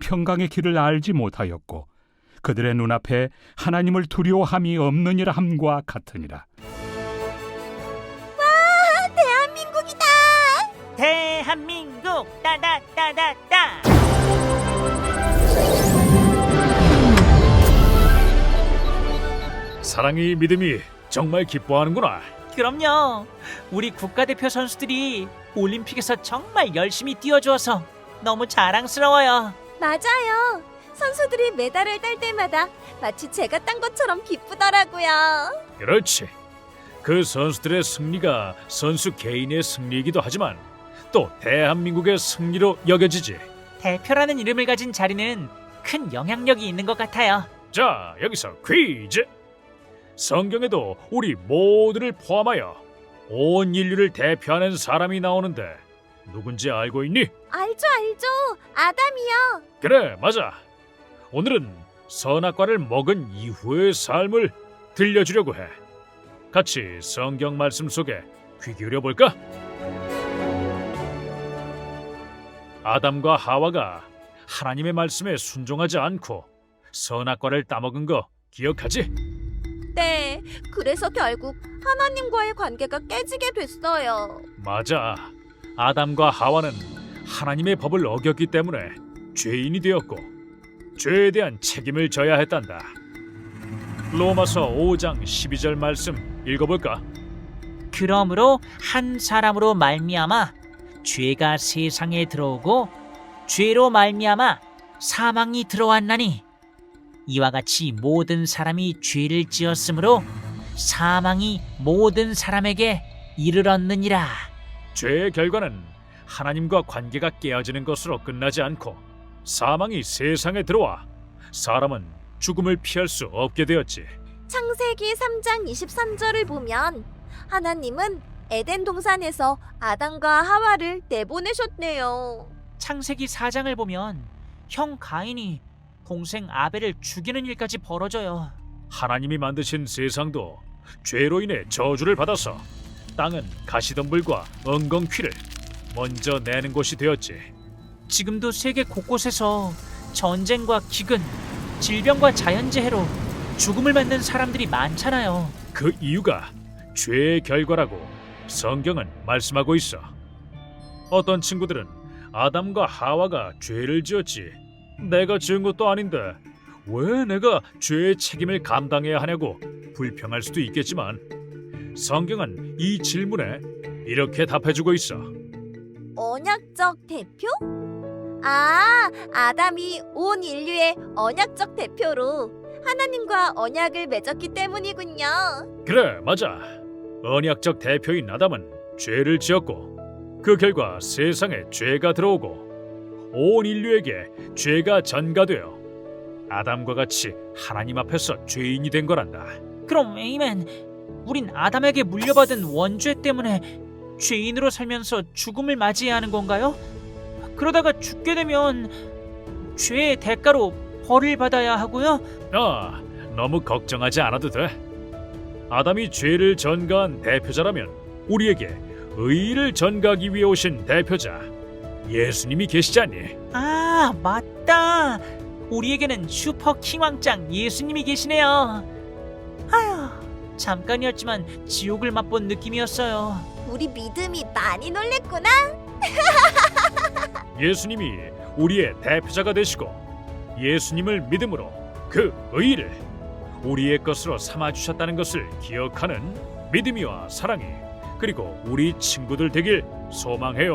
평강의 길을 알지 못하였고 그들의 눈앞에 하나님을 두려워함이 없느니라 함과 같으니라. 와, 대한민국이다. 대한민국 따다따다따. 사랑이 믿음이 정말 기뻐하는구나. 그럼요. 우리 국가대표 선수들이 올림픽에서 정말 열심히 뛰어주어서 너무 자랑스러워요. 맞아요. 선수들이 메달을 딸 때마다 마치 제가 딴 것처럼 기쁘더라고요. 그렇지. 그 선수들의 승리가 선수 개인의 승리이기도 하지만 또 대한민국의 승리로 여겨지지. 대표라는 이름을 가진 자리는 큰 영향력이 있는 것 같아요 자, 여기서 퀴즈. 성경에도 우리 모두를 포함하여 온 인류를 대표하는 사람이 나오는데 누군지 알고 있니? 알죠, 알죠. 아담이요. 그래, 맞아. 오늘은 선악과를 먹은 이후의 삶을 들려주려고 해. 같이 성경 말씀 속에 귀 기울여 볼까? 아담과 하와가 하나님의 말씀에 순종하지 않고 선악과를 따먹은 거 기억하지? 네. 그래서 결국 하나님과의 관계가 깨지게 됐어요. 맞아. 아담과 하와는 하나님의 법을 어겼기 때문에 죄인이 되었고 죄에 대한 책임을 져야 했단다. 로마서 5장 12절 말씀 읽어볼까? 그러므로 한 사람으로 말미암아 죄가 세상에 들어오고 죄로 말미암아 사망이 들어왔나니 이와 같이 모든 사람이 죄를 지었으므로 사망이 모든 사람에게 이르렀느니라 죄의 결과는 하나님과 관계가 깨어지는 것으로 끝나지 않고 사망이 세상에 들어와 사람은 죽음을 피할 수 없게 되었지. 창세기 3장 23절을 보면 하나님은 에덴 동산에서 아담과 하와를 내보내셨네요. 창세기 4장을 보면 형 가인이 동생 아벨을 죽이는 일까지 벌어져요 하나님이 만드신 세상도 죄로 인해 저주를 받아서 땅은 가시덤불과 엉겅퀴를 먼저 내는 곳이 되었지. 지금도 세계 곳곳에서 전쟁과 기근, 질병과 자연재해로 죽음을 맞는 사람들이 많잖아요. 그 이유가 죄의 결과라고 성경은 말씀하고 있어. 어떤 친구들은 아담과 하와가 죄를 지었지. 내가 지은 것도 아닌데 왜 내가 죄의 책임을 감당해야 하냐고 불평할 수도 있겠지만 성경은 이 질문에 이렇게 답해주고 있어. 언약적 대표? 아, 아담이 온 인류의 언약적 대표로 하나님과 언약을 맺었기 때문이군요. 그래, 맞아. 언약적 대표인 아담은 죄를 지었고 그 결과 세상에 죄가 들어오고 온 인류에게 죄가 전가되어 아담과 같이 하나님 앞에서 죄인이 된 거란다. 그럼 에이맨, 우린 아담에게 물려받은 원죄 때문에 죄인으로 살면서 죽음을 맞이해야 하는 건가요? 그러다가 죽게 되면 죄의 대가로 벌을 받아야 하고요. 아, 너무 걱정하지 않아도 돼. 아담이 죄를 전가한 대표자라면 우리에게 의를 전가하기 위해 오신 대표자 예수님이 계시잖니. 아, 맞다. 우리에게는 슈퍼 킹왕짱 예수님이 계시네요. 잠깐이었지만 지옥을 맛본 느낌이었어요. 우리 믿음이 많이 놀랬구나. 예수님이 우리의 대표자가 되시고 예수님을 믿음으로 그 의를 우리의 것으로 삼아 주셨다는 것을 기억하는 믿음이와 사랑이 그리고 우리 친구들 되길 소망해요.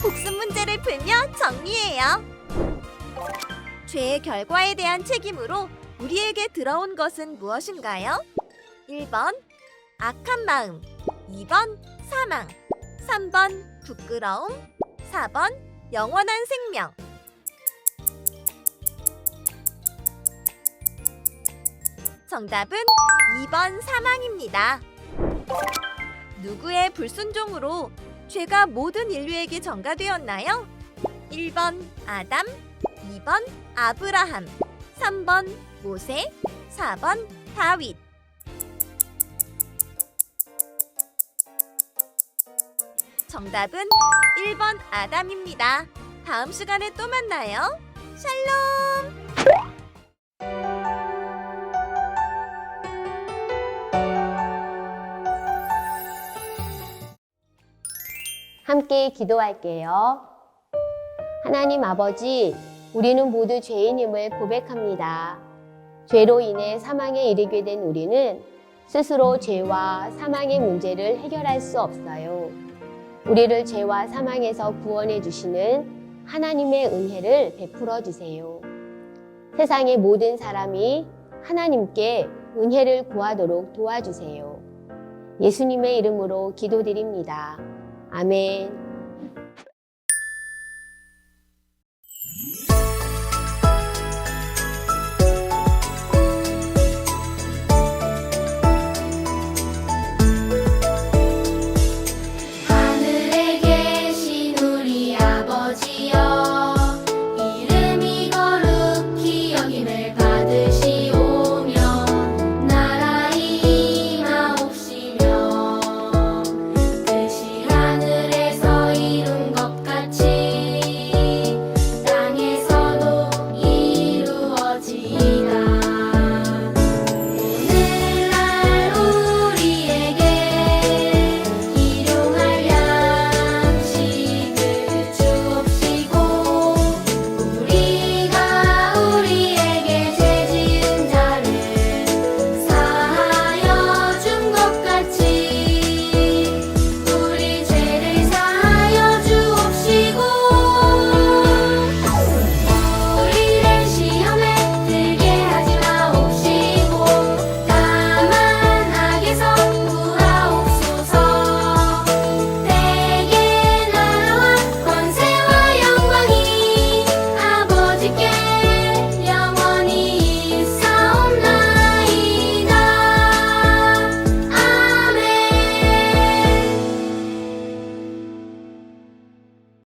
복습 문제를 풀며 정리해요. 죄의 결과에 대한 책임으로 우리에게 들어온 것은 무엇인가요? 1번 악한 마음 2번 사망 3번 부끄러움 4번 영원한 생명 정답은 2번 사망입니다. 누구의 불순종으로 죄가 모든 인류에게 전가되었나요? 1번 아담, 2번 아브라함, 3번 모세, 4번 다윗. 정답은 1번 아담입니다. 다음 시간에 또 만나요. 샬롬! 함께 기도할게요. 하나님 아버지, 우리는 모두 죄인임을 고백합니다. 죄로 인해 사망에 이르게 된 우리는 스스로 죄와 사망의 문제를 해결할 수 없어요. 우리를 죄와 사망에서 구원해 주시는 하나님의 은혜를 베풀어 주세요. 세상의 모든 사람이 하나님께 은혜를 구하도록 도와주세요. 예수님의 이름으로 기도드립니다. 아멘.